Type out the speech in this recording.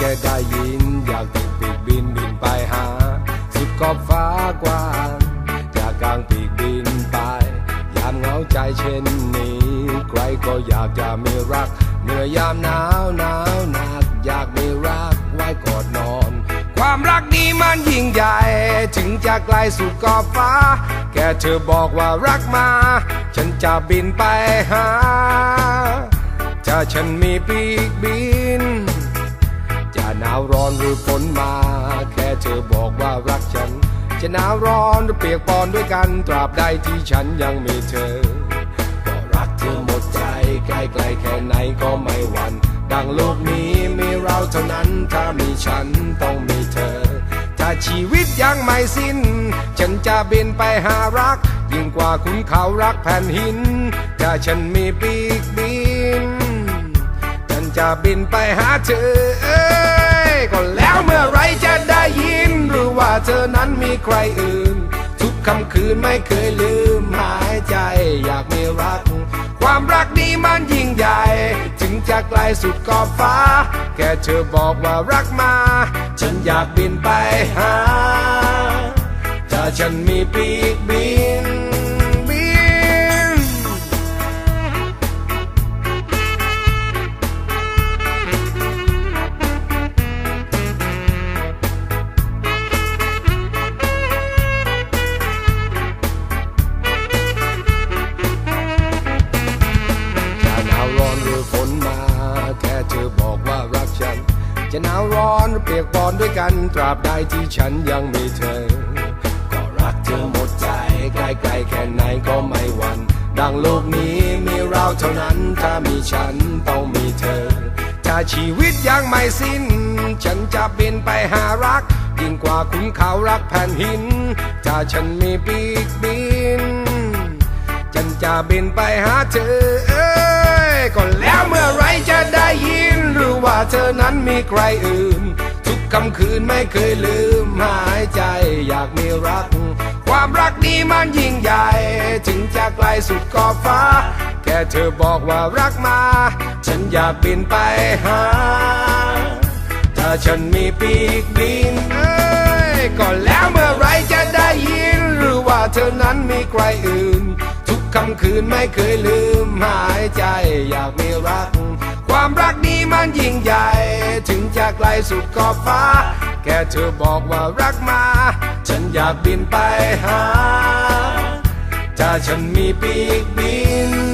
ว่ารักแค่ได้ยิน อยากติดปีกบินบินไปหา สุดขอบฟ้ากว้างอยากกางปีกบินไป ยามเหงาใจเช่นนี้ ใครก็อยากจะมีรัก เมื่อยามหนาวหนาวหนัก อยากมีรักไว้กอดนอน ความรักนี้มันยิ่งใหญ่ ถึงจะไกลสุดขอบฟ้าแค่เธอบอกว่ารักมา ฉันจะบินไปหาถ้าฉันมีปีกบิน หนาวร้อนหรือฝนมา แค่เธอบอกว่ารักฉัน จะหนาวร้อนหรือเปียกปอนด้วยกัน ตราบใดที่ฉันยังมีเธอ ก็รักเธอหมดใจใกล้ๆแค่ไหนก็ไม่หวั่นดังโลกนี้มีเราเท่านั้น ถ้ามีฉันต้องมีเธอ ถ้าชีวิตยังไม่สิ้น ฉันจะบินไปหารัก ยิ่งกว่าขุนเขารักแผ่นหิน ถ้าฉันมีปีกบิน ฉันจะบินไปหาเธอ ก็แล้วเมื่อไรจะได้ยิน หรือว่าเธอนั้นมีใครอื่น ทุกคำคืนไม่เคยลืมหายใจอยากมีรัก ความรักนี้มันยิ่งใหญ่ ถึงจะไกลสุดขอบฟ้า แค่เธอบอกว่ารักมา ฉันอยากบินไปหา ถ้าฉันมีปีกบิน ร้อนหรือฝนมา แค่เธอบอกว่ารักฉัน จะหนาวร้อนหรือเปียกปอนด้วยกัน ตราบใดที่ฉันยังมีเธอ ก็รักเธอหมดใจใกล้ๆแค่ไหนก็ไม่หวั่นดังโลกนี้มีเราเท่านั้น ถ้ามีฉันต้องมีเธอ ถ้าชีวิตยังไม่สิ้น ฉันจะบินไปหารัก ยิ่งกว่าขุนเขารักแผ่นหิน ถ้าฉันมีปีกบิน ฉันจะบินไปหาเธอ เอ้ยก็แล้วเมื่อไรจะได้ยิน หรือว่าเธอนั้นมีใครอื่น ทุกคำคืนไม่เคยลืมหายใจอยากมีรัก ความรักนี้มันยิ่งใหญ่ ถึงจะไกลสุดขอบฟ้า แค่เธอบอกว่ารักมา ฉันอยากบินไปหา ถ้าฉันมีปีกบินเอ้ยก็แล้วเมื่อไรจะได้ยิน หรือว่าเธอนั้นมีใครอื่น คำคืนไม่เคยลืมหายใจ อยากมีรัก ความรักนี้มันยิ่งใหญ่ ถึงจะไกลสุดขอบฟ้า แค่เธอบอกว่ารักมา ฉันอยากบินไปหา ถ้าฉันมีปีกบิน